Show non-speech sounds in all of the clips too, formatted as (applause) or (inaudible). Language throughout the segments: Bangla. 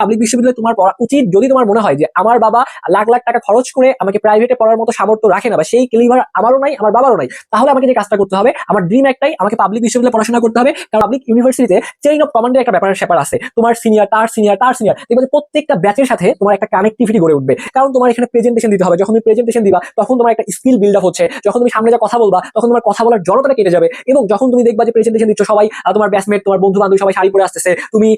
পাবলিক বিশ্ববিদ্যালয়ে তোমার পড়া উচিত যদি তোমার মনে হয় যে আমার বাবা লাখ লাখ টাকা খরচ করে আমাকে প্রাইভেটে পড়ার মতো সামর্থ্য রাখে না বা সেই ক্লিভার আমারও নাই, আমার বাবারও নাই, তাহলে আমাকে যে কাজটা করতে হবে, আমার ড্রিম একটাই, আমাকে পাবলিক বিশ্ববিদ্যালয়ে পড়াশোনা করতে হবে, কারণ পাবলিক ইউনিভার্সিটিতে চেইন অফ কমান্ডের একটা ব্যাপার স্যাপার আছে। তোমার সিনিয়র তার সিনিয়র তার সিনিয়র দেখবে প্রত্যেকটা ব্যাচের সাথে তোমার একটা কানেক্টিভিটি গড়ে উঠবে। কারণ তোমার এখানে প্রেজেন্টেশন দিতে হবে। যখন তুমি প্রেজেন্টেশন দিবা, তখন তোমার একটা স্কিল বিল্ড আপ হচ্ছে। যখন তুমি সামনে যা কথা বলবা, তখন তোমার কথা বলার জড়তাটা কেটে যাবে। এবং যখন তুমি দেখবা যে প্রেজেন্টেশন দিচ্ছ সবাই তোমার ব্যাচমেট তোমার বন্ধু বান্ধব সবাই শাড়ি পরে আসতেছে, তুমি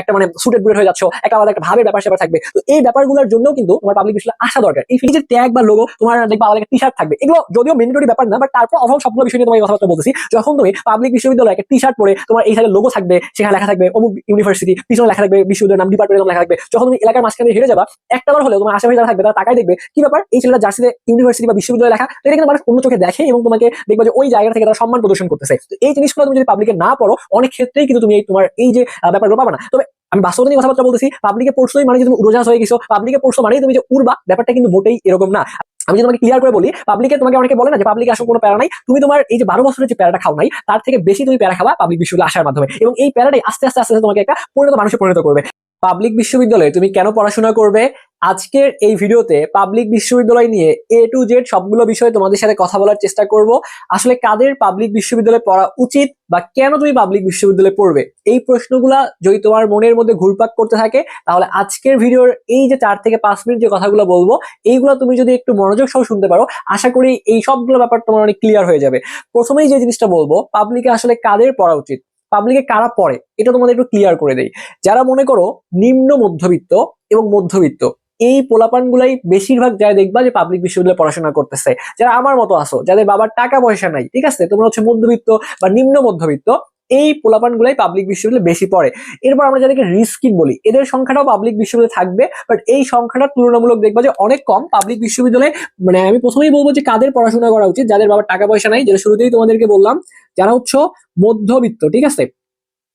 একটা মানে সুটেড বুটেড হয়ে যাচ্ছ একটা আলাদা একটা ভাবের ব্যাপার স্যাপার থাকবে। তো এই ব্যাপারগুলোর জন্য কিন্তু তোমার পাবলিক আসা দরকার। এই ফিজের ট্যাগ বা লোগো তোমার দেখবা আলাদা একটা টি শার্ট থাকবে। এগুলো যদিও মেন্ডেটরি ব্যাপার না বাট তারপর অভাব সবগুলো বিষয় নিয়ে তোমার কথাবার্তা বলতেছি। যখন তুমি পাবলিক বিশ্ববিদ্যালয়ে একটা টি শার্ট পরে তোমার এই সাইডে লোগো থাকবে, সেখানে লেখা থাকবে অমুক ইউনিভার্সিটি পিছনে লেখা থাকবে নাম ডিপার্টমেন্টের লেখা থাকবে। যখন তুমি এলাকার মাঝখানে হেরে যাবা একটা বার হলেও তোমার আশেপাশে যারা থাকবে, তারা তাকাই দেখবে, কি ব্যাপার? এই ছেলেটা জার্সিতে ইউনিভার্সিটি বা বিশ্ববিদ্যালয় লেখা এটা কিন্তু মানুষ অন্য চোখে দেখে এবং তোমাকে দেখবে যে ওই জায়গা থেকে তারা সম্মান প্রদর্শন করতেছে। এই জিনিসগুলো তুমি যদি পাবলিকে না পড়ো, অনেক ক্ষেত্রেই কিন্তু তুমি তোমার এই যে ব্যাপারগুলো পাবে না। তবে আমি বাস্তব নিয়ে কথাবার্তা বলতেছি পাবলিকে পড়ছোই মানে তুমি উড়োজাহাজ হয়ে গেছো পাবলিকে পড়ছো মানে তুমি যে উড়বা, ব্যাপারটা কিন্তু মোটেই এরকম না। আমি যদি তোমাকে ক্লিয়ার করে বলি পাবলিকে তোমাকে অনেকে বলে না যে পাবলিকে আসলে কোনো প্যারা নাই, তুমি তোমার এই যে বারো বছরের যে প্যারাটা খাও নাই, তার থেকে বেশি তুমি প্যারা খাওয়া পাবলিক বিশ্ববিদ্যালয়ে আসার মাধ্যমে। এবং এই প্যারাটাই আস্তে আস্তে আস্তে তোমাকে একটা পরিণত মানুষে পরিণত করবে। পাবলিক বিশ্ববিদ্যালয়ে তুমি কেন পড়াশোনা করবে? আজকের এই ভিডিওতে পাবলিক বিশ্ববিদ্যালয় নিয়ে এ টু জেড সবগুলো বিষয়ে তোমাদের সাথে কথা বলার চেষ্টা করব। আসলে কাদের পাবলিক বিশ্ববিদ্যালয়ে পড়া উচিত বা কেন তুমি পাবলিক বিশ্ববিদ্যালয়ে পড়বে? এই প্রশ্নগুলা যদি তোমার মনের মধ্যে ঘুরপাক করতে থাকে, তাহলে আজকের ভিডিওর এই যে চার থেকে পাঁচ মিনিট যে কথাগুলো বলব, এইগুলো তুমি যদি একটু মনোযোগ সহ শুনতে পারো, আশা করি এই সবগুলো ব্যাপার তোমার অনেক ক্লিয়ার হয়ে যাবে। প্রথমেই যে জিনিসটা বলব পাবলিকে আসলে কাদের পড়া উচিত? পাবলিকে কারা পড়ে? এটা তোমাদের একটু ক্লিয়ার করে দেই। যারা মনে করো নিম্ন মধ্যবিত্ত এবং মধ্যবিত্ত এই পোলাপানগুলাই বেশিরভাগ যারা দেখবা যে পাবলিক বিশ্ববিদ্যালয়ে পড়াশোনা করতেছে। যারা আমার মতো আসো যাদের বাবার টাকা পয়সা নাই, ঠিক আছে? তোমরা হচ্ছে মধ্যবিত্ত বা নিম্ন মধ্যবিত্ত, এই পোলাপানগুলাই পাবলিক বিশ্ববিদ্যালয়ে বেশি পড়ে। এরপর আমরা যাদেরকে রিস্কিন বলি, এদের সংখ্যাটাও পাবলিক বিশ্ববিদ্যালয়ে থাকবে বাট এই সংখ্যাটা তুলনামূলক দেখবা যে অনেক কম পাবলিক বিশ্ববিদ্যালয়ে। মানে আমি প্রথমেই বলব যে কাদের পড়াশোনা করা উচিত, যাদের বাবার টাকা পয়সা নাই, যেটা শুরুতেই তোমাদেরকে বললাম, যারা হচ্ছে মধ্যবিত্ত, ঠিক আছে?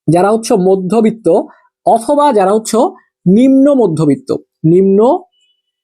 যারা হচ্ছে মধ্যবিত্ত অথবা যারা হচ্ছে নিম্ন মধ্যবিত্ত। নিম্ন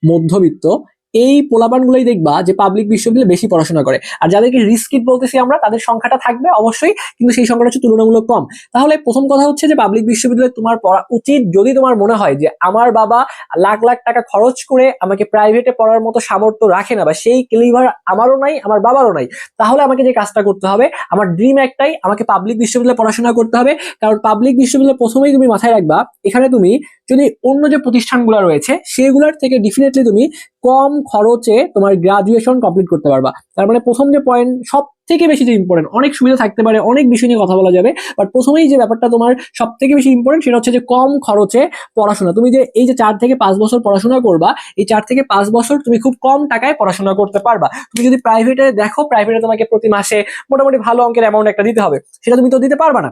মধ্যবিত্ত এই পোলাপানগুলোই দেখবা যে পাবলিক বিশ্ববিদ্যালয়ে বেশি পড়াশোনা করে। আর যাদেরকে রিস্কিট বলতেছি আমরা, তাদের সংখ্যাটা থাকবে অবশ্যই, কিন্তু সেই সংখ্যাটা হচ্ছে তুলনামূলক কম। তাহলে প্রথম কথা হচ্ছে যে পাবলিক বিশ্ববিদ্যালয়ে তোমার পড়া উচিত যদি তোমার মনে হয় যে আমার বাবা লাখ লাখ টাকা খরচ করে আমাকে প্রাইভেটে পড়ার মতো সামর্থ্য রাখে না বা সেই ক্লিভার আমারও নাই, আমার বাবারও নাই, তাহলে আমাকে যে কাজটা করতে হবে, আমার ড্রিম একটাই, আমাকে পাবলিক বিশ্ববিদ্যালয়ে পড়াশোনা করতে হবে। কারণ পাবলিক বিশ্ববিদ্যালয়ে প্রথমেই তুমি মাথায় রাখবা, এখানে তুমি যদি অন্য যে প্রতিষ্ঠানগুলো রয়েছে, সেগুলোর থেকে ডেফিনেটলি তুমি কম খরচে তোমার গ্রাজুয়েশন কমপ্লিট করতে পারবা। তার মানে প্রথম যে পয়েন্ট সব থেকে বেশি যে ইম্পর্টেন্ট অনেক সুবিধা থাকতে পারে, অনেক বিষয় নিয়ে কথা বলা যাবে বাট প্রথমেই যে ব্যাপারটা তোমার সব থেকে বেশি ইম্পর্টেন্ট সেটা হচ্ছে যে কম খরচে পড়াশোনা। তুমি যে এই যে চার থেকে পাঁচ বছর পড়াশোনা করবা, এই চার থেকে পাঁচ বছর তুমি খুব কম টাকায় পড়াশোনা করতে পারবা। তুমি যদি প্রাইভেটে দেখো প্রাইভেটে তোমাকে প্রতি মাসে মোটামুটি ভালো অঙ্কের অ্যামাউন্ট একটা দিতে হবে, সেটা তুমি তো দিতে পারবা না।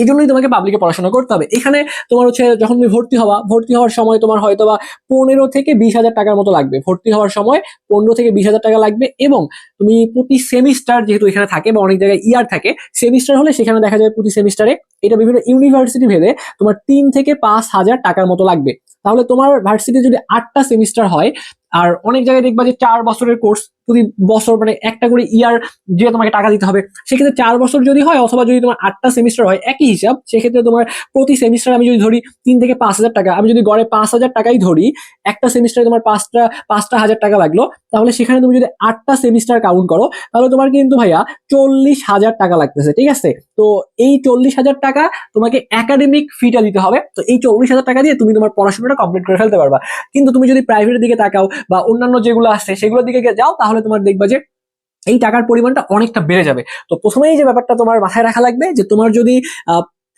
এই জন্যই তোমাকে পাবলিকে পড়াশোনা করতে হবে। এখানে তোমার হচ্ছে যখন তুমি ভর্তি হওয়া ভর্তি হওয়ার সময় তোমার হয়তো বা পনেরো থেকে বিশ হাজার টাকার মতো লাগবে। ভর্তি হওয়ার সময় পনেরো থেকে বিশ হাজার টাকা লাগবে এবং তুমি প্রতি সেমিস্টার যেহেতু এখানে থাকে বা অনেক জায়গায় ইয়ার থাকে সেমিস্টার হলে সেখানে দেখা যায় প্রতি সেমিস্টারে এটা বিভিন্ন ইউনিভার্সিটি ভেদে তোমার তিন থেকে পাঁচ হাজার টাকার মতো লাগবে। তাহলে তোমার ভার্সিটি যদি আটটা সেমিস্টার হয়, আর অনেক জায়গায় দেখবা যে চার বছরের কোর্স প্রতি বছর মানে একটা করে ইয়ার যে তোমাকে টাকা দিতে হবে। সেক্ষেত্রে চার বছর যদি হয় অথবা যদি তোমার আটটা সেমিস্টার হয়, একই হিসাব, সেক্ষেত্রে তোমার প্রতি সেমিস্টার আমি যদি ধরি তিন থেকে পাঁচ হাজার টাকা, আমি যদি গড়ে পাঁচ হাজার টাকাই ধরি, একটা সেমিস্টারে তোমার পাঁচটা পাঁচটা হাজার টাকা লাগল, তাহলে সেখানে তুমি যদি আটটা সেমিস্টার কাউন্ট করো, তাহলে তোমার কিন্তু ভাইয়া চল্লিশ হাজার টাকা লাগতেছে, ঠিক আছে? তো এই চল্লিশ হাজার টাকা তোমাকে একাডেমিক ফিটা দিতে হবে, তো এই চল্লিশ হাজার টাকা দিয়ে তুমি তোমার পড়াশোনাটা কমপ্লিট করে ফেলতে পারবা। কিন্তু তুমি যদি প্রাইভেটের দিকে তাকাও বা অন্যান্য যেগুলো আছে, সেগুলোর দিকে যাও, তাহলে তোমার দেখবা যে এই টাকার পরিমাণটা অনেকটা বেড়ে যাবে। তো প্রথমেই যে ব্যাপারটা তোমার মাথায় রাখা লাগবে যে তোমার যদি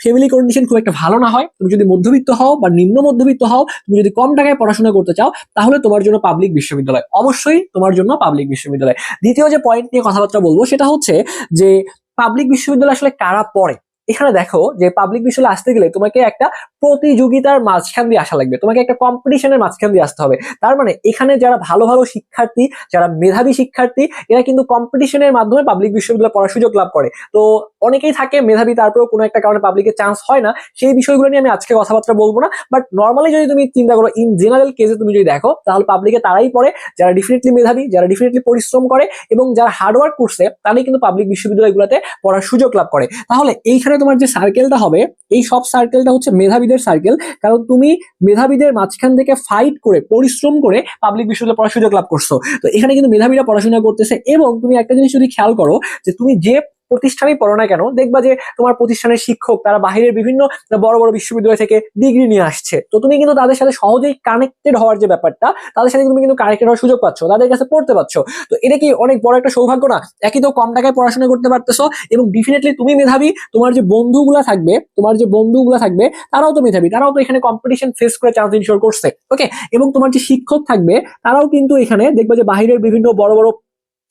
ফ্যামিলি কন্ডিশন খুব একটা ভালো না হয়, তুমি যদি মধ্যবিত্ত হও বা নিম্ন মধ্যবিত্ত হও, তুমি যদি কম টাকায় পড়াশোনা করতে চাও, তাহলে তোমার জন্য পাবলিক বিশ্ববিদ্যালয়। অবশ্যই তোমার জন্য পাবলিক বিশ্ববিদ্যালয়। দ্বিতীয় যে পয়েন্ট নিয়ে কথাবার্তা বলব, সেটা হচ্ছে যে পাবলিক বিশ্ববিদ্যালয় আসলে কারা পড়ে? এখানে দেখো যে পাবলিক বিশ্ববিদ্যালয়ে আসতে গেলে তোমাকে একটা প্রতিযোগিতার মাঝখান দিয়ে আসা লাগবে। তোমাকে একটা কম্পিটিশনের মাঝখান দিয়ে আসতে হবে। তার মানে এখানে যারা ভালো ভালো শিক্ষার্থী, যারা মেধাবী শিক্ষার্থী, এরা কিন্তু কম্পিটিশনের মাধ্যমে পাবলিক বিশ্ববিদ্যালয়ে পড়ার সুযোগ লাভ করে। তো অনেকেই থাকে মেধাবী, তারপরেও কোনো একটা কারণে পাবলিকের চান্স হয় না। সেই বিষয়গুলো নিয়ে আমি আজকে কথাবার্তা বলব না। বাট নর্মালি যদি তুমি চিন্তা করো ইন জেনারেল কেসে তুমি যদি দেখো, তাহলে পাবলিকে তারাই পড়ে। যারা ডেফিনেটলি মেধাবী, যারা ডেফিনেটলি পরিশ্রম করে এবং যারা হার্ডওয়ার্ক করছে, তারাই কিন্তু পাবলিক বিশ্ববিদ্যালয়গুলোতে পড়ার সুযোগ লাভ করে। তাহলে এইখানে এখানে তোমার যে সার্কেলটা হবে, এই সব সার্কেলটা হচ্ছে মেধাবীদের সার্কেল কারণ তুমি মেধাবীদের মাঝখান থেকে ফাইট করে, পরিশ্রম করে পাবলিক বিশ্ববিদ্যালয়ে পড়ার সুযোগ লাভ করছ। তো এখানে কিন্তু মেধাবীরা পড়াশোনা করতেছে এবং তুমি একটা জিনিস যদি খেয়াল করো, যে তুমি যে প্রতিষ্ঠানেই পড়ো না কেন, দেখবা যে তোমার প্রতিষ্ঠানের শিক্ষক তারা বাহিরের বিভিন্ন বড় বড় বিশ্ববিদ্যালয় থেকে ডিগ্রি নিয়ে আসছে। তো তুমি কিন্তু তাদের সাথে সহজেই কানেক্টেড হওয়ার যে ব্যাপারটা, তাদের সাথে তুমি কিন্তু কানেক্টেড হওয়ার সুযোগ পাচ্ছ, তাদের কাছে পড়তে পারছ তো এটা কি অনেক বড় একটা সৌভাগ্য না? একই তো কম টাকায় পড়াশোনা করতে পারতেছো এবং ডেফিনেটলি তুমি মেধাবী, তোমার যে বন্ধুগুলা থাকবে, তোমার যে বন্ধুগুলা থাকবে, তারাও তো মেধাবী, তারাও তো এখানে কম্পিটিশন ফেস করে চান্স ইনশোর করছে ওকে এবং তোমার যে শিক্ষক থাকবে, তারাও কিন্তু এখানে দেখবে যে বাহিরের বিভিন্ন বড় বড়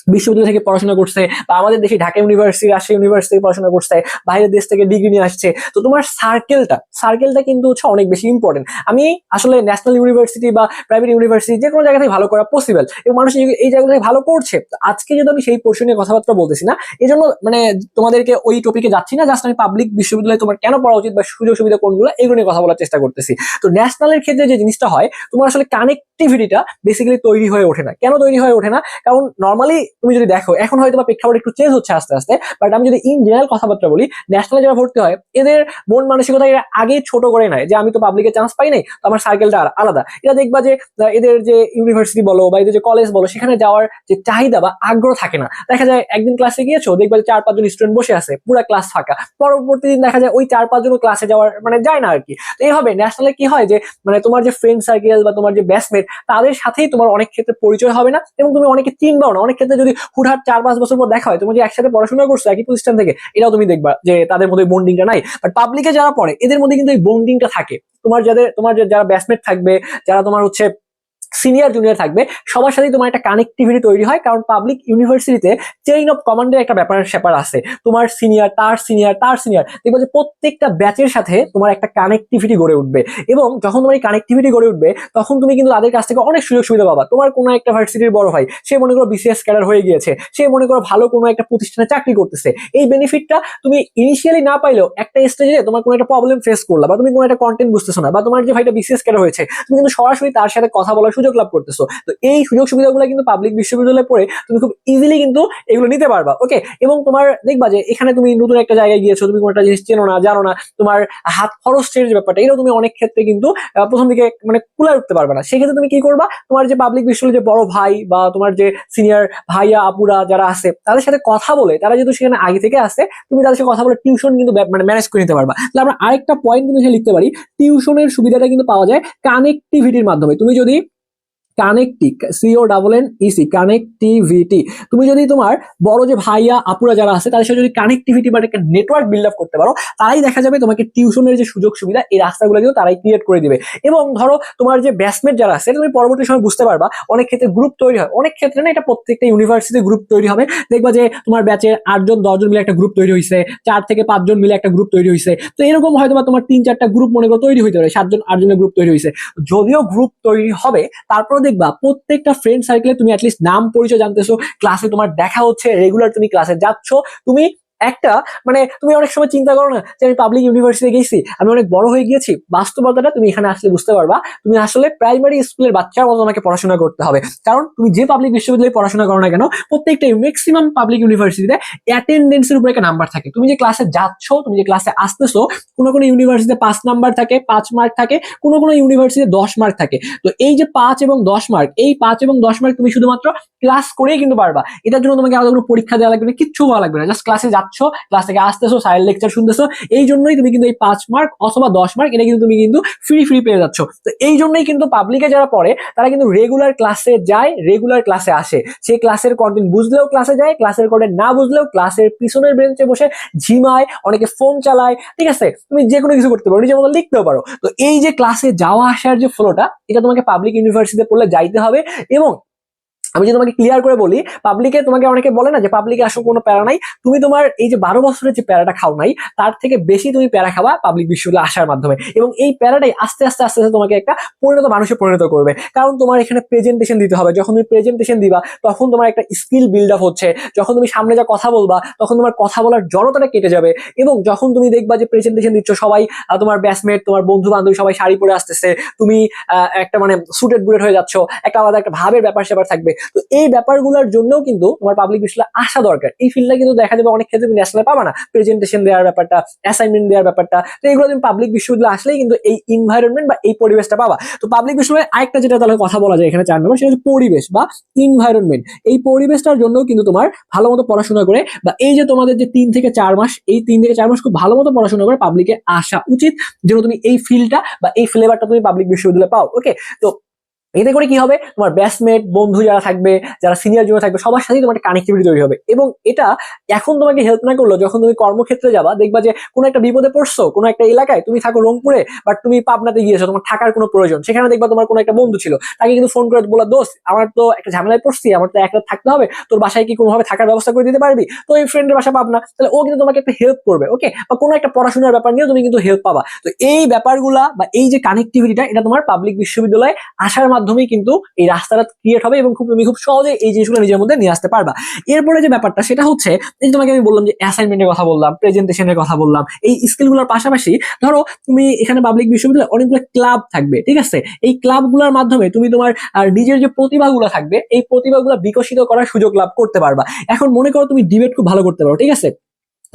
বিশ্ববিদ্যালয় থেকে পড়াশোনা করছে, বা আমাদের দেশে ঢাকা ইউনিভার্সিটি রাজশাহী ইউনিভার্সিটি থেকে পড়াশোনা করছে, বাইরের দেশ থেকে ডিগ্রি নিয়ে আসছে, তো তোমার সার্কেলটা সার্কেলটা কিন্তু হচ্ছে অনেক বেশি ইম্পর্টেন্ট আমি আসলে ন্যাশনাল ইউনিভার্সিটি বা প্রাইভেট ইউনিভার্সিটি যে কোনো জায়গা থেকে ভালো করা পসিবল এবং মানুষ এই- জায়গা থেকে ভালো করছে। আজকে যদি আমি সেই পোর্শন নিয়ে কথাবার্তা বলতেছি না এই জন্য মানে তোমাদেরকে ওই টপিকে যাচ্ছি না জাস্ট আমি পাবলিক বিশ্ববিদ্যালয়ে তোমার কেন পড়া উচিত বা সুযোগ সুবিধা কোনগুলো এগুলো নিয়ে কথা বলার চেষ্টা করতেছি। তো ন্যাশনালের ক্ষেত্রে যে জিনিসটা হয়, তোমার আসলে কানেক্টিভিটিটা বেসিক্যালি তৈরি হয়ে ওঠে না। কেন তৈরি হয়ে ওঠে না? কারণ নর্মালি তুমি যদি দেখো, এখন হয়তো বা প্রেক্ষাপট একটু চেঞ্জ হচ্ছে আস্তে আস্তে বাট আমি যদি ইন জেনারেল কথাবার্তা বলি ন্যাশনালে যারা ভর্তি হয়, এদের মন মানসিকতা এরা আগে ছোট করে নেয়, যে আমি তো পাবলিকে চান্স পাই নাই, তো আমার সার্কেলটা আর আলাদা। এটা দেখবা যে এদের যে ইউনিভার্সিটি বলো বা এদের যে কলেজ বলো, সেখানে যাওয়ার যে চাহিদা বা আগ্রহ থাকে না। দেখা যায় একদিন ক্লাসে গিয়েছো, দেখবা যে চার পাঁচজন স্টুডেন্ট বসে আছে, পুরো ক্লাস ফাঁকা। পরবর্তী দিন দেখা যায় ওই চার পাঁচজন ক্লাসে যাওয়ার মানে যায় না আর কি তো এইভাবে ন্যাশনালে কি হয় যে মানে তোমার যে ফ্রেন্ড সার্কেল বা তোমার যে ব্যাচমেট তাদের সাথেই তোমার অনেক ক্ষেত্রে পরিচয় হবে না, এবং তুমি অনেকে চিনবাও না। অনেক ক্ষেত্রে যদি হুটহাট চার পাঁচ বছর পর দেখা হয়, তুমি যে একসাথে পড়াশোনা করছ একই প্রতিষ্ঠান থেকে, এটাও তুমি দেখবা যে তাদের মধ্যে বন্ডিংটা নাই। বাট পাবলিকে যারা পড়ে, এদের মধ্যে কিন্তু এই বন্ডিংটা থাকে। তোমার যাদের, তোমার যারা ব্যাসমেট থাকবে, যারা তোমার হচ্ছে সিনিয়র জুনিয়র থাকবে। সবার সাথেই তোমার একটা কানেক্টিভিটি তৈরি হয়, কারণ পাবলিক ইউনিভার্সিটিতে চেইন অফ কমান্ডের একটা ব্যাপার স্যাপার আছে। তোমার সিনিয়র তার সিনিয়র তার সিনিয়র দেখবে যে প্রত্যেকটা ব্যাচের সাথে তোমার একটা কানেক্টিভিটি গড়ে উঠবে। এবং যখন তোমার এই কানেক্টিভিটি গড়ে উঠবে, তখন তুমি কিন্তু তাদের কাছ থেকে অনেক সুযোগ সুবিধা পাবা। তোমার কোনো একটা ভার্সিটির বড় ভাই, সে মনে করো বিসিএস ক্যাডার হয়ে গিয়েছে, সে মনে করো ভালো কোনো একটা প্রতিষ্ঠানে চাকরি করতেছে। এই বেনিফিটটা তুমি ইনিশিয়ালি না পাইলেও একটা স্টেজে তোমার কোনো একটা প্রবলেম ফেস করলা, বা তুমি কোনো একটা কন্টেন্ট বুঝতেছো না, বা তোমার যে ভাইটা বিসিএস ক্যাডার হয়েছে, তুমি কিন্তু সরাসরি তার সাথে কথা বলার সুযোগ লাভ করতেছো। তো এই সুযোগ সুবিধাগুলো কিন্তু পাবলিক বিশ্ববিদ্যালয়ে পড়ে তুমি খুব ইজিলি কিন্তু এগুলো নিতে পারবা ওকে এবং তোমার দেখবা যে এখানে তুমি নতুন একটা জায়গায় গিয়েছো, তুমি কোনো একটা জিনিস চেনো না, জানো না, তোমার হাত খরচের যে ব্যাপারটা, এটাও তুমি অনেক ক্ষেত্রে কিন্তু প্রথম দিকে মানে কুলায় উঠতে পারবে না। সেক্ষেত্রে তুমি কি করবা? তোমার যে পাবলিক বিশ্ববিদ্যালয়ের যে বড় ভাই বা তোমার যে সিনিয়র ভাইয়া, আপুরা যারা আছে, তাদের সাথে কথা বলে, তারা যেহেতু সেখানে আগে থেকে আসে তুমি তাদের সাথে কথা বলে টিউশন কিন্তু মানে ম্যানেজ করে নিতে পারবা। তাহলে আমরা আরেকটা পয়েন্ট কিন্তু লিখতে পারি টিউশনের সুবিধাটা কিন্তু পাওয়া যায় কানেক্টিভিটির মাধ্যমে। তুমি যদি কানেক্টি C O double N E C connectivity তুমি যদি তোমার বড় যে ভাইয়া, আপুরা যারা আছে, তাদের সাথে যদি কানেক্টিভিটি বা একটা নেটওয়ার্ক বিল্ড আপ করতে পারো, তারাই দেখা যাবে তোমাকে টিউশনের যে সুযোগ সুবিধা, এই রাস্তাগুলো কিন্তু তারাই ক্রিয়েট করে দিবে। এবং ধরো তোমার যে ব্যাচমেট যারা আছে তুমি পরবর্তী সময় বুঝতে পারবা, অনেক ক্ষেত্রে গ্রুপ তৈরি হয়। অনেক ক্ষেত্রে না, এটা প্রত্যেকটা ইউনিভার্সিটি গ্রুপ তৈরি হবে। দেখবা যে তোমার ব্যাচের আটজন, দশজন মিলে একটা গ্রুপ তৈরি হয়েছে চার থেকে পাঁচজন মিলে একটা গ্রুপ তৈরি হয়েছে তো এরকম হয়তো তোমার তিন চারটা গ্রুপ মনে করো তৈরি হইতে পারে, সাতজন, আটজনের গ্রুপ তৈরি হয়েছে যদিও গ্রুপ তৈরি হবে তারপরে দেখবা প্রত্যেকটা ফ্রেন্ড সার্কেলে তুমি অ্যাটলিস্ট নাম পরিচয় জানতেছো ক্লাসে তোমার দেখা হচ্ছে রেগুলার তুমি ক্লাসে যাচ্ছ, তুমি একটা মানে তুমি অনেক সময় চিন্তা করো না যে আমি পাবলিক ইউনিভার্সিটি গেছি, আমি অনেক বড় হয়ে গিয়েছি, বাস্তবতাটা তুমি এখানে আসলে বুঝতে পারবা। তুমি আসলে প্রাইমারি স্কুলের বাচ্চার মতো তোমাকে পড়াশোনা করতে হবে। কারণ তুমি যে পাবলিক বিশ্ববিদ্যালয়ে পড়াশোনা করো না কেন, প্রত্যেকটা ম্যাক্সিমাম পাবলিক ইউনিভার্সিটিতে অ্যাটেন্ডেন্সের উপরে একটা নাম্বার থাকে। তুমি যে ক্লাসে যাচ্ছ, তুমি যে ক্লাসে আসতেছো, কোনো কোনো ইউনিভার্সিটিতে পাঁচ নাম্বার থাকে, পাঁচ মার্ক থাকে, কোনো কোনো ইউনিভার্সিটিতে দশ মার্ক থাকে। তো এই যে পাঁচ এবং দশ মার্ক এই পাঁচ এবং দশ মার্ক তুমি শুধুমাত্র ক্লাস করেই কিন্তু পারবা। এটার জন্য তোমাকে আলাদা কোনো পরীক্ষা দেওয়া লাগবে না, কিচ্ছু হওয়া লাগবে না জাস্ট ক্লাসে যাচ্ছ ক্লাস থেকে আসতেছো সাইড লেকচার শুনতেছো এই জন্যই তুমি কিন্তু এই পাঁচ মার্ক অথবা দশ মার্ক এটা কিন্তু তুমি কিন্তু ফ্রি ফ্রি পেয়ে যাচ্ছ। তো এই জন্যই কিন্তু পাবলিকে যারা পড়ে, তারা কিন্তু রেগুলার ক্লাসে যায় রেগুলার ক্লাসে আসে। সেই ক্লাসের কন্টেন্ট বুঝলেও ক্লাসে যায় ক্লাসের কন্টেন্ট না বুঝলেও ক্লাসের পিছনের বেঞ্চে বসে ঝিমায়, অনেকে ফোন চালায়, ঠিক আছে? তুমি যে কোনো কিছু করতে পারো, নিজের মতো লিখতেও পারো। তো এই যে ক্লাসে যাওয়া আসার যে ফ্লোটা এটা তোমাকে পাবলিক ইউনিভার্সিটিতে পড়লে যাইতে হবে এবং আমি যদি তোমাকে ক্লিয়ার করে বলি পাবলিকে তোমাকে অনেকে বলে না যে পাবলিকে আসো, কোনো প্যারা নাই। তুমি তোমার এই যে বারো বছরের যে প্যারাটা খাও নাই, তার থেকে বেশি তুমি প্যারা খাবা পাবলিক বিশ্ববিদ্যালয়ে আসার মাধ্যমে। এবং এই প্যারাটাই আস্তে আস্তে আস্তে আস্তে তোমাকে একটা পরিণত মানুষে পরিণত করবে। কারণ তোমার এখানে প্রেজেন্টেশন দিতে হবে। যখন তুমি প্রেজেন্টেশন দিবা, তখন তোমার একটা স্কিল বিল্ড আপ হচ্ছে। যখন তুমি সামনে যা কথা বলবা, তখন তোমার কথা বলার জড়তাটা কেটে যাবে। এবং যখন তুমি দেখবা যে প্রেজেন্টেশন দিচ্ছ সবাই তোমার ব্যাচমেট তোমার বন্ধু বান্ধবী সবাই শাড়ি পরে আসতেছে, তুমি একটা মানে সুটেড বুটেড হয়ে যাচ্ছ, একটা আলাদা একটা ভাবের ব্যাপার স্যাপার থাকবে। তো এই ব্যাপারগুলোর জন্যও কিন্তু তোমার পাবলিক বিশ্ববিদ্যালয়ে আসা দরকার। এই ফিল্ডটা কিন্তু দেখা যাবে অনেক ক্ষেত্রে তুমি ন্যাশনালে পাবা না। প্রেজেন্টেশন দেওয়ার ব্যাপারটা অ্যাসাইনমেন্ট দেওয়ার ব্যাপারটা, তো এগুলো তুমি পাবলিক বিশ্ববিদ্যালয়ে আসলেই কিন্তু এই ইনভায়রনমেন্ট বা এই পরিবেশটা পাবা। তো পাবলিক বিশ্ববিদ্যালয়ে আরেকটা যেটা তাহলে কথা বলা যায় এখানে চার নম্বর, সেটা হচ্ছে পরিবেশ বা ইনভায়রনমেন্ট এই পরিবেশটার জন্য কিন্তু তোমার ভালো মতো পড়াশোনা করে বা এই যে তোমাদের যে তিন থেকে চার মাস, এই তিন থেকে চার মাস খুব ভালো মতো পড়াশোনা করে পাবলিকে আসা উচিত। যেন তুমি এই ফিল্ডটা বা এই ফ্লেভারটা তুমি পাবলিক বিশ্ববিদ্যালয়ে পাও ওকে তো এতে করে কি হবে? তোমার ব্যাচমেট বন্ধু যারা থাকবে, যারা সিনিয়র জুনিয়র থাকবে, সবার সাথেই তোমার কানেক্টিভিটি তৈরি হবে। এবং এটা এখন তোমাকে হেল্প না করল যখন তুমি কর্মক্ষেত্রে যাবা, দেখবা যে কোনো একটা বিপদে পড়ছো, কোনো একটা এলাকায়, তুমি থাকো রংপুরে বাট তুমি পাবনাতে গিয়েছো, তোমার থাকার কোনো প্রয়োজন। সেখানে দেখবা তোমার কোনো একটা বন্ধু ছিল, তাকে কিন্তু ফোন করে বলা দোস্ত, আমার তো একটা ঝামেলায় পড়ছি, আমার তো একটা থাকতে হবে, তোর বাসায় কি কোনোভাবে থাকার ব্যবস্থা করে দিতে পারবি? তো এই ফ্রেন্ডের বাসা পাবনা, তাহলে ও কিন্তু তোমাকে একটা হেল্প করবে ওকে বা কোনো একটা পড়াশোনার ব্যাপার নিয়ে তুমি কিন্তু হেল্প পাবা। তো এই ব্যাপারগুলা বা এই যে কানেক্টিভিটিটা এটা তোমার পাবলিক বিশ্ববিদ্যালয়ে আসার মাধ্যমেই কিন্তু এই রাস্তাটা ক্রিয়েট হবে এবং খুব তুমি খুব সহজে এই জিনিসগুলো নিজের মধ্যে নিয়ে আসতে পারবা। এরপরে যে ব্যাপারটা সেটা হচ্ছে, এই তোমাকে আমি বললাম যে অ্যাসাইনমেন্টের কথা বললাম প্রেজেন্টেশনের কথা বললাম, এই স্কিলগুলোর পাশাপাশি ধরো তুমি এখানে পাবলিক বিশ্ববিদ্যালয়ে অনেকগুলো ক্লাব থাকবে, ঠিক আছে? এই ক্লাবগুলোর মাধ্যমে তুমি তোমার নিজের যে প্রতিভাগুলো থাকবে, এই প্রতিভাগুলো বিকশিত করার সুযোগ লাভ করতে পারবা। এখন মনে করো তুমি ডিবেট খুব ভালো করতে পারো, ঠিক আছে?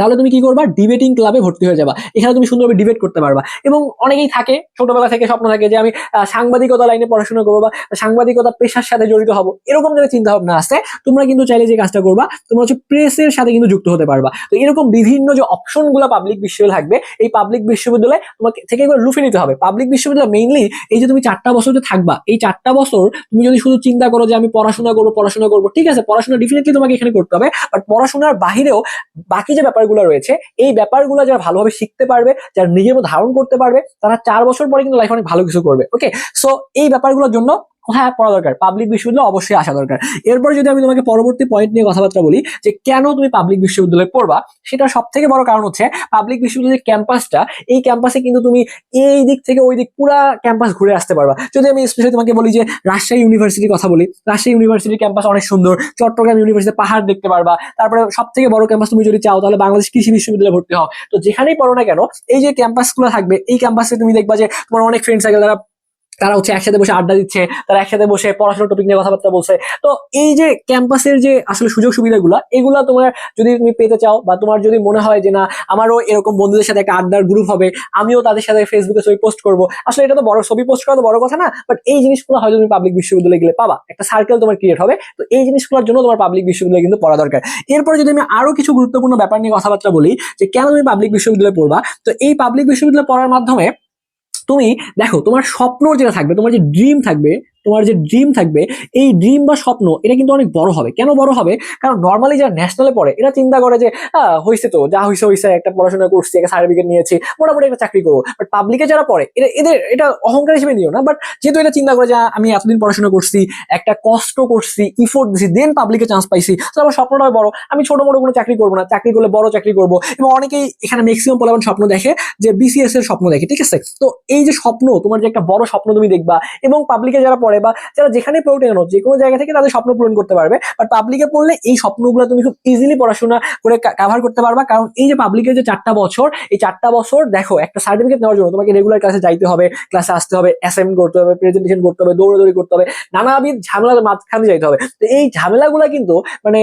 তাহলে তুমি কি করবা? ডিবেটিং ক্লাবে ভর্তি হয়ে যাবা। এখানে তুমি সুন্দরভাবে ডিবেট করতে পারবা। এবং অনেকেই থাকে, ছোটবেলা থেকে স্বপ্ন থাকে যে আমি সাংবাদিকতা লাইনে পড়াশোনা করব বা সাংবাদিকতা পেশার সাথে জড়িত হব। এরকম যদি চিন্তা ভাবনা আসে, তোমরা কিন্তু চাইলে যে কাজটা করবা, তোমরা হচ্ছে প্রেসের সাথে কিন্তু যুক্ত হতে পারবা। তো এরকম বিভিন্ন যে অপশনগুলো পাবলিক বিশ্ববিদ্যালয় থাকবে, এই পাবলিক বিশ্ববিদ্যালয়ে তোমাকে থেকে এগুলো লুফে নিতে হবে। পাবলিক বিশ্ববিদ্যালয় মেইনলি এই যে তুমি চারটা বছর যে থাকবা, এই চারটা বছর তুমি যদি শুধু চিন্তা করো যে আমি পড়াশোনা করব পড়াশোনা করব, ঠিক আছে? পড়াশোনা ডেফিনেটলি তোমাকে এখানে করতে হবে। বাট পড়াশোনার বাহিরেও বাকি যে ব্যাপারগুলো রয়েছে, এই ব্যাপারগুলো যারা ভালোভাবে শিখতে পারবে, যারা নিজের মধ্যে ধারণ করতে পারবে, তারা চার বছর পরে কিন্তু লাইফ অনেক ভালো কিছু করবে ওকে সো এই ব্যাপারগুলোর জন্য হ্যাঁ পড়া দরকার। পাবলিক বিশ্ববিদ্যালয় অবশ্যই আসা দরকার। এরপরে যদি আমি তোমাকে পরবর্তী পয়েন্ট নিয়ে কথাবার্তা বলি, যে কেন তুমি পাবলিক বিশ্ববিদ্যালয়ে পড়বা, সেটা সব থেকে বড় কারণ হচ্ছে পাবলিক বিশ্ববিদ্যালয়ের ক্যাম্পাসটা এই ক্যাম্পাসে কিন্তু তুমি এই দিক থেকে ওই দিক পুরা ক্যাম্পাস ঘুরে আসতে পারবা। যদি আমি স্পেশালি তোমাকে বলি যে রাজশাহী ইউনিভার্সিটির কথা বলি, রাজশাহী ইউনিভার্সিটির ক্যাম্পাস অনেক সুন্দর। চট্টগ্রাম ইউনিভার্সিটি পাহাড় দেখতে পারবা। তারপরে সব থেকে বড় ক্যাম্পাস তুমি যদি চাও, তাহলে বাংলাদেশ কৃষি বিশ্ববিদ্যালয়ে ভর্তি হও। তো যেখানেই পড়ো না কেন, এই যে ক্যাম্পাসগুলো থাকবে, এই ক্যাম্পাসে তুমি দেখবা যে তোমার অনেক ফ্রেন্ড সার্কেল যারা তারা হচ্ছে একসাথে বসে আড্ডা দিচ্ছে, তারা একসাথে বসে পড়াশোনার টপিক নিয়ে কথাবার্তা বলছে। তো এই যে ক্যাম্পাসের যে আসলে সুযোগ সুবিধাগুলো, এগুলা তোমার যদি তুমি পেতে চাও বা তোমার যদি মনে হয় যে না, আমারও এরকম বন্ধুদের সাথে একটা আড্ডার গ্রুপ হবে, আমিও তাদের সাথে ফেসবুকে ছবি পোস্ট করব। আসলে এটা তো বড়, ছবি পোস্ট করা তো বড় কথা না বাট এই জিনিসগুলো হয়তো তুমি পাবলিক বিশ্ববিদ্যালয়ে গেলে পাবা। একটা সার্কেল তোমার ক্রিয়েট হবে, তো এই জিনিসগুলোর জন্য তোমার পাবলিক বিশ্ববিদ্যালয়ে কিন্তু পড়া দরকার। এরপরে যদি আমি আরও কিছু গুরুত্বপূর্ণ ব্যাপার নিয়ে কথাবার্তা বলি, যে কেন তুমি পাবলিক বিশ্ববিদ্যালয়ে পড়বা, তো এই পাবলিক বিশ্ববিদ্যালয়ে পড়ার মাধ্যমে তুমি দেখো তোমার স্বপ্ন যেটা থাকবে তোমার যে ড্রিম থাকবে তোমার যে ড্রিম থাকবে, এই ড্রিম বা স্বপ্ন, এটা কিন্তু অনেক বড় হবে। কেন বড় হবে? কারণ নর্মালি যারা ন্যাশনালে পড়ে, এরা চিন্তা করে যে হয়েছে তো, যা হয়েছে হয়েছে একটা পড়াশোনা করছি, একটা সার্টিফিকেট নিয়েছি, মোটামুটি একটা চাকরি করব। বাট পাবলিকে যারা পড়ে, এরা, এদের, এটা অহংকার হিসেবে নিও না। বাট যেহেতু এটা চিন্তা করে যে আমি এতদিন পড়াশোনা করছি, একটা কষ্ট করছি ইফোর্ট দিছি দেন পাবলিকে চান্স পাইছি, তো আমার স্বপ্নটা বড়। আমি ছোট মোটো কোনো চাকরি করব না, চাকরি করলে বড় চাকরি করব। এবং অনেকেই এখানে ম্যাক্সিমাম পোলাপান স্বপ্ন দেখে, যে বিসিএস এর স্বপ্ন দেখে, ঠিক আছে? তো এই যে স্বপ্ন, তোমার যে একটা বড় স্বপ্ন তুমি দেখবা, এবং পাবলিকে যারা বা যারা যেখানেই পড়ুক কেন যে কোনো জায়গা থেকে তাদের স্বপ্ন পূরণ করতে পারবে। বাট পাবলিকে পড়লে এই স্বপ্নগুলো তুমি খুব ইজিলি পড়াশোনা করে কাভার করতে পারবা। কারণ এই যে পাবলিকের যে চারটা বছর, এই চারটা বছর দেখো, একটা সার্টিফিকেট নেওয়ার জন্য তোমাকে রেগুলার ক্লাসে যাইতে হবে ক্লাসে আসতে হবে অ্যাসাইনমেন্ট করতে হবে প্রেজেন্টেশন করতে হবে, দৌড়াদৌড়ি করতে হবে, নানাবিধ ঝামেলার মাঝখানে যাইতে হবে। তো এই ঝামেলাগুলো কিন্তু মানে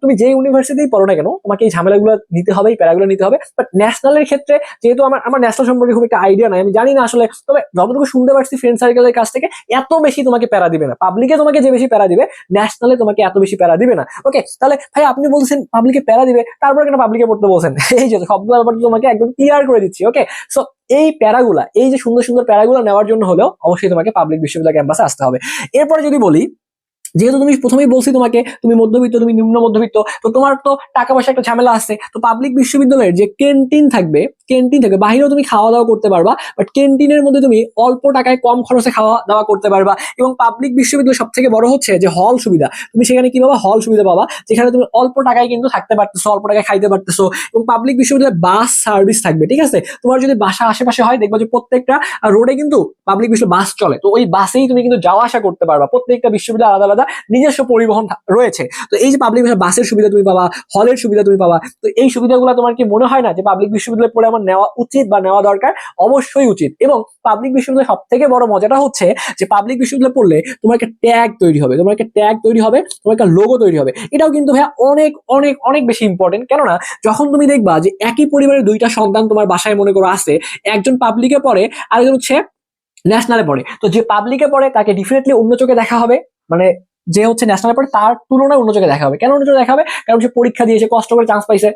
তুমি যে ইউনিভার্সিটিতেই পড়ো না কেন, তোমাকে এই ঝামেলাগুলো নিতে হবে, এই প্যারাগুলো নিতে হবে। বাট ন্যাশনালের ক্ষেত্রে যেহেতু আমার আমার ন্যাশনাল সম্পর্কে খুব একটা আইডিয়া নাই, আমি জানি না আসলে, তবে যতটুকু শুনতে পারছি ফ্রেন্ড সার্কেলের কাছ থেকে, এত বেশি তোমাকে প্যারা দিবে না। পাবলিকে তোমাকে যে বেশি প্যারা দিবে ন্যাশনালে তোমাকে এত বেশি প্যারা দিবে না। ওকে তাহলে ভাই আপনি বলছেন পাবলিকে প্যারা দিবে, তারপর কেন পাবলিকে পড়তে বলছেন? (laughs) এই যে সবগুলো ব্যাপারটা তোমাকে একদম ক্লিয়ার করে দিচ্ছি ওকে সো এই প্যারাগুলা, এই যে সুন্দর সুন্দর প্যারাগুলো নেওয়ার জন্য হলেও অবশ্যই তোমাকে পাবলিক বিশ্ববিদ্যালয় ক্যাম্পাসে আসতে হবে। এরপরে যদি বলি যেহেতু তুমি প্রথমেই বলছি তোমাকে, তুমি মধ্যবিত্ত, তুমি নিম্ন মধ্যবিত্ত, তো তোমার তো টাকা পয়সা একটা ঝামেলা আছে। তো পাবলিক বিশ্ববিদ্যালয়ের যে ক্যান্টিন থাকবে ক্যান্টিন থাকবে, বাহিরেও তুমি খাওয়া দাওয়া করতে পারবা বাট ক্যান্টিনের মধ্যে তুমি অল্প টাকায় কম খরচে খাওয়া দাওয়া করতে পারবা। এবং পাবলিক বিশ্ববিদ্যালয় সব থেকে বড় হচ্ছে যে হল সুবিধা। তুমি সেখানে কি পাবা হল সুবিধা পাবা? যেখানে তুমি অল্প টাকায় কিন্তু থাকতে পারতেছো, অল্প টাকায় খাইতে পারতেছো। এবং পাবলিক বিশ্ববিদ্যালয়ে বাস সার্ভিস থাকবে, ঠিক আছে? তোমার যদি বাসা আশেপাশে হয়, দেখবা যে প্রত্যেকটা রোডে কিন্তু পাবলিক বিশ্ববিদ্যালয় বাস চলে। তো ওই বাসেই তুমি কিন্তু যাওয়া আসা করতে পারবা। প্রত্যেকটা বিশ্ববিদ্যালয় আলাদা আলাদা আলাদা নিজস্ব পরিবহন রয়েছে। তো এই যে পাবলিক বাসের সুবিধা তুমি পাবা হলের সুবিধা তুমি পাবা, তো এই সুবিধাগুলো তোমার কি মনে হয় না যে পাবলিক বিশ্ববিদ্যালয়ে পড়ে আমার নেওয়া উচিত বা নেওয়া দরকার? অবশ্যই উচিত। এবং পাবলিক বিশ্ববিদ্যালয়ে সব থেকে বড় মজাটা হচ্ছে যে পাবলিক বিশ্ববিদ্যালয়ে পড়লে তোমার একটা ট্যাগ তৈরি হবে। তোমার একটা ট্যাগ তৈরি হবে, তোমার একটা লোগো তৈরি হবে। এটাও কিন্তু ভাইয়া অনেক অনেক অনেক বেশি ইম্পর্টেন্ট কেননা যখন তুমি দেখবা যে একই পরিবারের দুইটা সন্তান তোমার বাসায় মনে করো আছে, একজন পাবলিকে পড়ে, আরেকজন হচ্ছে ন্যাশনালে পড়ে। তো যে পাবলিকে পড়ে তাকে ডিফিনেটলি অন্য চোখে দেখা হবে। মানে যে হচ্ছে ন্যাশনাল পড়ে তার তুলনায় অন্য চোখে দেখা হবে। কেন অন্য চোখে দেখা হবে? কারণ সে পরীক্ষা দিয়েছে কষ্ট করে চান্স পাইছে।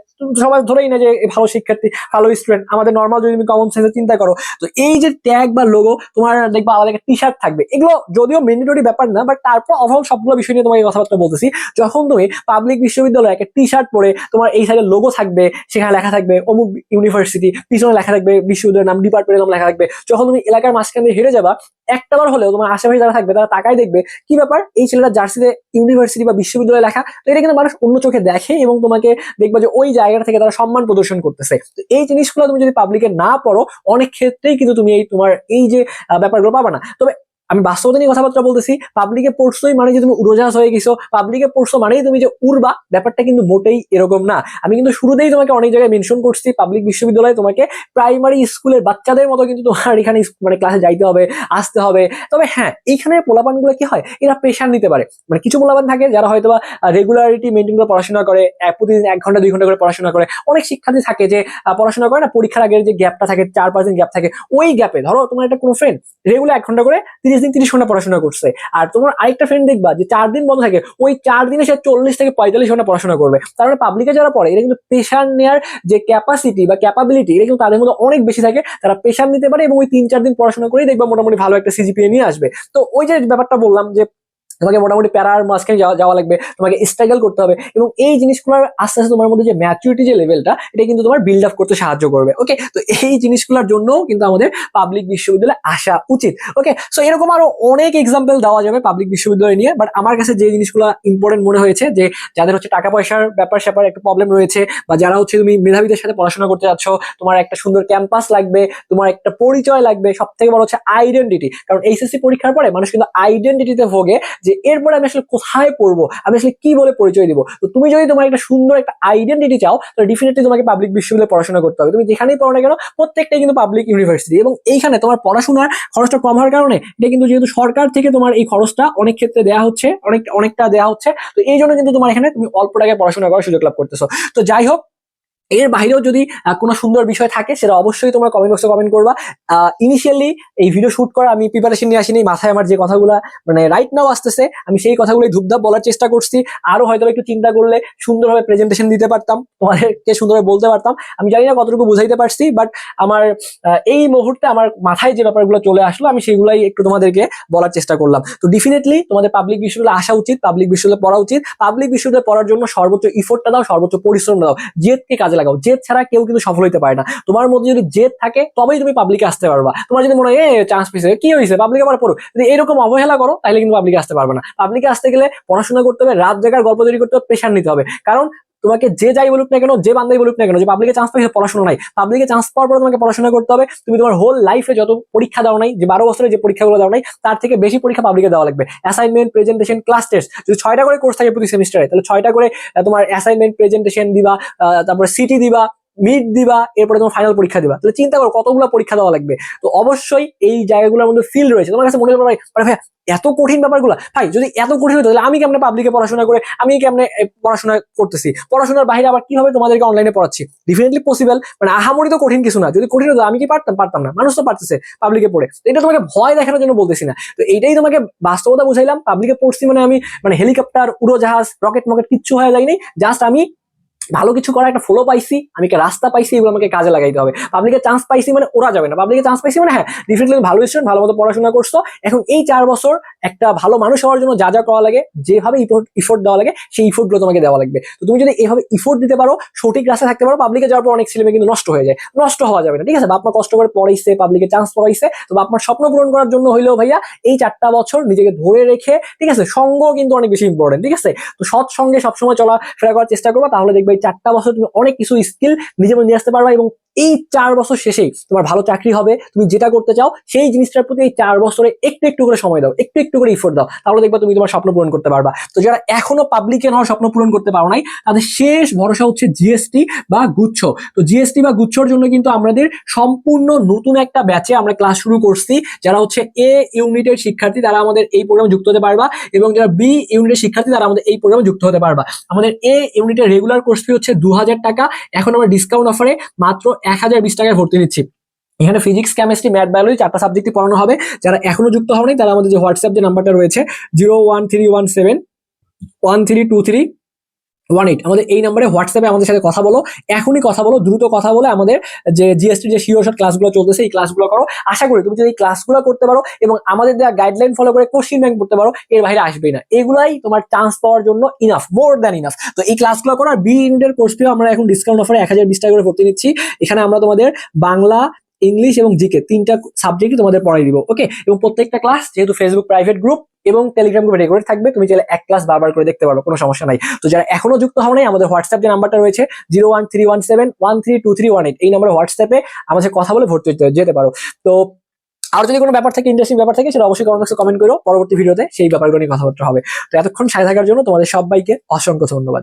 সবাই ধরেই না যে ভালো শিক্ষার্থী, ভালো স্টুডেন্ট আমাদের নর্মাল যদি তুমি কমন সেন্সে চিন্তা করো, তো এই যে ট্যাগ বা লোগো তোমার দেখবা আলাদা একটা টি শার্ট থাকবে। এগুলো যদিও মেন্ডেটরি ব্যাপার না বাট তারপর ওভারঅল সবগুলো বিষয় নিয়ে তোমাকে কথাবার্তা বলতেছি। যখন তুমি পাবলিক বিশ্ববিদ্যালয়ে একটা টি শার্ট পরে তোমার এই সাইডে লোগো থাকবে, সেখানে লেখা থাকবে অমুক ইউনিভার্সিটি পিছনে লেখা থাকবে বিশ্ববিদ্যালয়ের নাম ডিপার্টমেন্টের নাম লেখা থাকবে। যখন তুমি এলাকার মাঝখান হেরে যাবা একটাবার হলেও তোমার আশেপাশে যারা থাকবে, তারা তাকাই দেখবে কি ব্যাপার? এই ছেলেটা জার্সিতে ইউনিভার্সিটি বা বিশ্ববিদ্যালয়ে লেখা। তো এটা কিন্তু মানুষ অন্য চোখে দেখে এবং তোমাকে দেখবে যে ওই জায়গাটা থেকে তারা সম্মান প্রদর্শন করতেছে। তো এই জিনিসগুলো তুমি যদি পাবলিকে না পড়ো, অনেক ক্ষেত্রেই কিন্তু তুমি এই তোমার এই যে ব্যাপারগুলো পাবে না। তবে আমি বাস্তবতা নিয়ে কথাবার্তা বলতেছি পাবলিকে পড়ছোই মানে যে তুমি উড়োজাহাজ হয়ে গেছো পাবলিকে পড়ছো মানেই তুমি যে উড়বা, ব্যাপারটা কিন্তু মোটেই এরকম না। আমি কিন্তু শুরুতেই তোমাকে অনেক জায়গায় মেনশন করছি পাবলিক বিশ্ববিদ্যালয়ে তোমাকে প্রাইমারি স্কুলের বাচ্চাদের মতো কিন্তু তোমার এখানে মানে ক্লাসে যাইতে হবে, আসতে হবে। তবে হ্যাঁ এইখানে পোলাপানগুলো কি হয়? এরা প্রেশার নিতে পারে। মানে কিছু পোলাপান থাকে যারা হয়তো বা রেগুলারিটি মেনটেন করে পড়াশোনা করে প্রতিদিন এক ঘণ্টা, দুই ঘণ্টা করে পড়াশোনা করে। অনেক শিক্ষার্থী থাকে যে পড়াশোনা করে না, পরীক্ষার আগের যে গ্যাপটা থাকে, চার দিন গ্যাপ থাকে, ওই গ্যাপে ধরো তোমার একটা কোনো ফ্রেন্ড রেগুলার এক ঘণ্টা করে তিরিশ দিন তিরিশ ঘণ্টা পড়াশোনা করছে। আর তোমার আরেকটা ফ্রেন্ড দেখবা যে চার দিন বন্ধ থাকে, ওই চার দিনে সে চল্লিশ থেকে পঁয়তাল্লিশ ঘণ্টা পড়াশোনা করবে। তার মানে পাবলিকে যারা পড়ে এটা কিন্তু প্রেশার নেওয়ার যে ক্যাপাসিটি বা ক্যাপাবিলিটি এটা কিন্তু তাদের মধ্যে অনেক বেশি থাকে। তারা প্রেশার নিতে পারে এবং ওই তিন চার দিন পড়াশোনা করেই দেখবা মোটামুটি ভালো একটা সিজিপিএ নিয়ে আসবে। তো ওই যে ব্যাপারটা বললাম যে তোমাকে মোটামুটি প্যারার মাঝখানে যাওয়া যাওয়া লাগবে, তোমাকে স্ট্রাগল করতে হবে এবং এই জিনিসগুলোর আস্তে আস্তে তোমার মধ্যে যে ম্যাচুরিটি যে লেভেলটা এটা কিন্তু তোমার বিল্ড আপ করতে সাহায্য করবে ওকে তো এই জিনিসগুলোর জন্যও কিন্তু আমাদের পাবলিক বিশ্ববিদ্যালয়ে আসা উচিত ওকে সো এরকম আরও অনেক এক্সাম্পল দেওয়া যাবে পাবলিক বিশ্ববিদ্যালয় নিয়ে বাট আমার কাছে যে জিনিসগুলো ইম্পর্টেন্ট মনে হয়েছে, যে যাদের হচ্ছে টাকা পয়সার ব্যাপার স্যাপার একটা প্রবলেম রয়েছে, বা যারা হচ্ছে তুমি মেধাবীদের সাথে পড়াশোনা করতে যাচ্ছ, তোমার একটা সুন্দর ক্যাম্পাস লাগবে, তোমার একটা পরিচয় লাগবে সব থেকে বড় হচ্ছে আইডেন্টিটি কারণ এইচএসসি পরীক্ষার পরে মানুষ কিন্তু আইডেন্টিটিতে ভোগে যে এরপরে আমি আসলে কোথায় পড়ব? আমি আসলে কি বলে পরিচয় দিব? তো তুমি যদি তোমার একটা সুন্দর একটা আইডেন্টিটি চাও, তাহলে ডেফিনেটলি তোমাকে পাবলিক বিশ্ববিদ্যালয়ে পড়াশোনা করতে হবে। তুমি যেখানেই পড়ো না কেন, প্রত্যেকটাই কিন্তু পাবলিক ইউনিভার্সিটি এবং এইখানে তোমার পড়াশোনার খরচটা কম হওয়ার কারণে, এটা কিন্তু যেহেতু সরকার থেকে তোমার এই খরচটা অনেক ক্ষেত্রে দেওয়া হচ্ছে, অনেক, অনেকটা দেওয়া হচ্ছে। তো এই জন্য কিন্তু তোমার এখানে তুমি অল্প টাকায় পড়াশোনা করার সুযোগ লাভ করতেছো। তো যাই হোক এর বাইরেও যদি কোনো সুন্দর বিষয় থাকে, সেটা অবশ্যই তোমরা কমেন্ট বক্সে কমেন্ট করবা। ইনিশিয়ালি এই ভিডিও শুট করা আমি প্রিপারেশন নিয়ে আসিনি, মাথায় আমার যে কথাগুলো মানে রাইট নাও আসতেছে, আমি সেই কথাগুলোই ধূপধাপ বলার চেষ্টা করছি। আরও হয়তো একটু চিন্তা করলে সুন্দরভাবে প্রেজেন্টেশন দিতে পারতাম, তোমাদেরকে সুন্দরভাবে বলতে পারতাম। আমি জানি না কতটুকু বুঝাইতে পারছি বাট আমার এই মুহূর্তে আমার মাথায় যে ব্যাপারগুলো চলে আসলো, আমি সেগুলাই একটু তোমাদেরকে বলার চেষ্টা করলাম। তো ডেফিনেটলি তোমাদের পাবলিক বিশ্ববিদ্যালয়ে আসা উচিত পাবলিক বিশ্ববিদ্যালয়ে পড়া উচিত। পাবলিক বিশ্ববিদ্যালয়ে পড়ার জন্য সর্বোচ্চ ইফোর্টটা দাও, সর্বোচ্চ পরিশ্রম দাও, জেদকে কাজে লাগাও। জেদ ছাড়া কেউ কিন্তু সফল হইতে পারে না। তোমার মধ্যে যদি জেদ থাকে, তবেই তুমি পাবলিকে আসতে পারবা। তোমার যদি মনে হয় চান্স পেয়েছে, কি হয়েছে পাবলিক আবার পড়ো। যদি এরকম অবহেলা করো, তাহলে কিন্তু পাবলিকে আসতে পারবে না। পাবলিকে আসতে গেলে পড়াশোনা করতে হবে, রাত জায়গার গল্প তৈরি করতে হবে প্রেশার নিতে হবে। কারণ তোমাকে যে যাই বলুক না কেন, যে বান্দাই বলুক না কেন, যে পাবলিকে চান্স পাইছে পড়াশোনা নাই। পাবলিকে চান্স পাওয়ার পরে তোমাকে পড়াশোনা করতে হবে। তুমি তোমার হোল লাইফে যত পরীক্ষা দাও নাই, যে বারো বছরে যে পরীক্ষাগুলো দাও নাই, তার থেকে বেশি পরীক্ষা পাবলিকে দেওয়া লাগবে। অ্যাসাইনমেন্ট প্রেজেন্টেশন ক্লাস টেস্ট যদি ছয়টা করে কোর্স থাকে প্রতি সেমিস্টারে তাহলে ছয়টা করে তোমার অ্যাসাইনমেন্ট প্রেজেন্টেশন দিবা তারপরে সিটি দিবা মিড দিবা, এরপরে তোমার ফাইনাল পরীক্ষা দিবা। তাহলে চিন্তা করো কতগুলো পরীক্ষা দেওয়া লাগবে। তো অবশ্যই এই জায়গাগুলোর মধ্যে ফিল রয়েছে। তোমার কাছে মনে পারে ভাই এত কঠিন ব্যাপারগুলো? ভাই, যদি এত কঠিন হতো, তাহলে আমি কেমনে পাবলিকে পড়াশোনা করে, আমি কেমনে পড়াশোনা করতেছি? পড়াশোনার বাইরে আবার কীভাবে তোমাদেরকে অনলাইনে পড়াচ্ছি? ডিফিনেটলি পসিবল মানে আহামরি তো কঠিন কিছু না। যদি কঠিন হতো, আমি কি পারতাম? পারতাম না। মানুষ তো পারতেছে পাবলিকে পড়ে। এটা তোমাকে ভয় দেখানোর জন্য বলতেছি না। তো এইটাই তোমাকে বাস্তবতা বুঝাইলাম। পাবলিকে পড়ছি মানে আমি মানে হেলিকপ্টার উড়োজাহাজ রকেট মকেট কিচ্ছু হয়ে যায়নি। জাস্ট আমি ভালো কিছু করার একটা ফলো পাইছি, আমি একটা রাস্তা পাইছি, এগুলো আমাকে কাজে লাগাইতে হবে। পাবলিকে চান্স পাইছি মানে ওরা যাবে না। পাবলিকে চান্স পাইছি মানে হ্যাঁ ডিফিনেটলি ভালো স্টুডেন্ট ভালো মতো পড়াশোনা করছ। এখন এই চার বছর একটা ভালো মানুষ হওয়ার জন্য যা যা করা লাগে, যেভাবে ইফোর্ট দেওয়া লাগে, সেই ইফোর্টগুলো তোমাকে দেওয়া লাগবে। তো তুমি যদি এভাবে ইফোর্ট দিতে পারো, সঠিক রাস্তা থাকতে পারো পাবলিকে যাওয়ার পর অনেক ছেলে কিন্তু নষ্ট হয়ে যায়। নষ্ট হওয়া যাবে না, ঠিক আছে? বাপ মা কষ্ট করে পড়াইছে পাবলিকে চান্স পড়াইছে, তো বাপ মার স্বপ্ন পূরণ করার জন্য হইলেও ভাইয়া, এই চারটা বছর নিজেকে ধরে রেখে, ঠিক আছে? সঙ্গ কিন্তু অনেক বেশি ইম্পর্টেন্ট ঠিক আছে? তো সৎ সঙ্গে সবসময় চলা ফেরা করার চেষ্টা করবা, তাহলে দেখবে চারটা বছর তুমি অনেক কিছু স্কিল নিজে নিয়ে আসতে পারবা এবং এই চার বছর শেষেই তোমার ভালো চাকরি হবে, তুমি যেটা করতে চাও, সেই জিনিসটার প্রতি এই চার বছরে একটু একটু করে সময় দাও, একটু একটু করে ইফোর্ট দাও, তাহলে দেখবা তুমি তোমার স্বপ্ন পূরণ করতে পারবা। তো যারা এখনও পাবলিকের হওয়ার স্বপ্ন পূরণ করতে পারো নাই, তাদের শেষ ভরসা হচ্ছে জিএসটি বা গুচ্ছ। তো জিএসটি বা গুচ্ছর জন্য কিন্তু আমাদের সম্পূর্ণ নতুন একটা ব্যাচে আমরা ক্লাস শুরু করছি, যারা হচ্ছে এ ইউনিটের শিক্ষার্থী, তারা আমাদের এই প্রোগ্রামে যুক্ত হতে পারবা, এবং যারা বি ইউনিটের শিক্ষার্থী, তারা আমাদের এই প্রোগ্রামে যুক্ত হতে পারবা। আমাদের এ ইউনিটের রেগুলার কোর্স ফি হচ্ছে দু হাজার টাকা। এখন আমরা ডিসকাউন্ট অফারে মাত্র এক হাজার বিশ টাকায় ভর্তি নিচ্ছি। এখানে ফিজিক্স কেমিস্ট্রি ম্যাথ বায়োলজি চারটা সাবজেক্টই পড়ানো হবে। যারা এখনও যুক্ত হয়নি তারা আমাদের যে হোয়াটসঅ্যাপ যে নাম্বারটা রয়েছে zero one three one seven one three two three one eight. আমাদের এই নাম্বারে হোয়াটসঅ্যাপে আমাদের সাথে কথা বলো। এখনই কথা বলো, দ্রুত কথা বলে আমাদের যে জিএসটি যে শিওর শর্ট ক্লাসগুলো চলতেছে, এই ক্লাসগুলো করো। আশা করি তুমি যদি এই ক্লাসগুলো করতে পারো এবং আমাদের দেওয়া গাইডলাইন ফলো করে কোশ্চিন ব্যাংক করতে পারো, এর বাইরে আসবেই না। এগুলাই তোমার চান্স পাওয়ার জন্য ইনাফ মোর দ্যান ইনাফ তো এই ক্লাসগুলো করো আর বি ইউনিটের কোর্সটিও আমরা এখন ডিসকাউন্ট অফারে এক হাজার বিশ টাকা করে ভর্তি নিচ্ছি। এখানে আমরা তোমাদের বাংলা, ইংলিশ এবং জিকে তিনটা সাবজেক্টই তোমাদের পড়াই দিব ওকে এবং প্রত্যেকটা ক্লাস যেহেতু ফেসবুক প্রাইভেট গ্রুপ এবং টেলিগ্রাম গ্রুপে রেগুলার থাকবে, তুমি চাইলে এক ক্লাস বারবার করে দেখতে পারো কোনো সমস্যা নাই। তো যারা এখনও যুক্ত হও নাই, আমাদের হোয়াটসঅ্যাপ যে নাম্বারটা রয়েছে zero one three one seven one three two three one eight এই নাম্বারে হোয়াটসঅ্যাপে আমাদের কথা বলে ভর্তি হতে যেতে পারো। তো আর যদি কোনো ব্যাপার থাকে ইন্টারেস্টিং ব্যাপার থাকে, সেটা অবশ্যই কমেন্ট কমেন্ট করো পরবর্তী ভিডিওতে সেই ব্যাপারগুলো নিয়ে কথাবার্তা হবে। তো এতক্ষণ সাথে থাকার জন্য তোমাদের সবাইকে অসংখ্য ধন্যবাদ।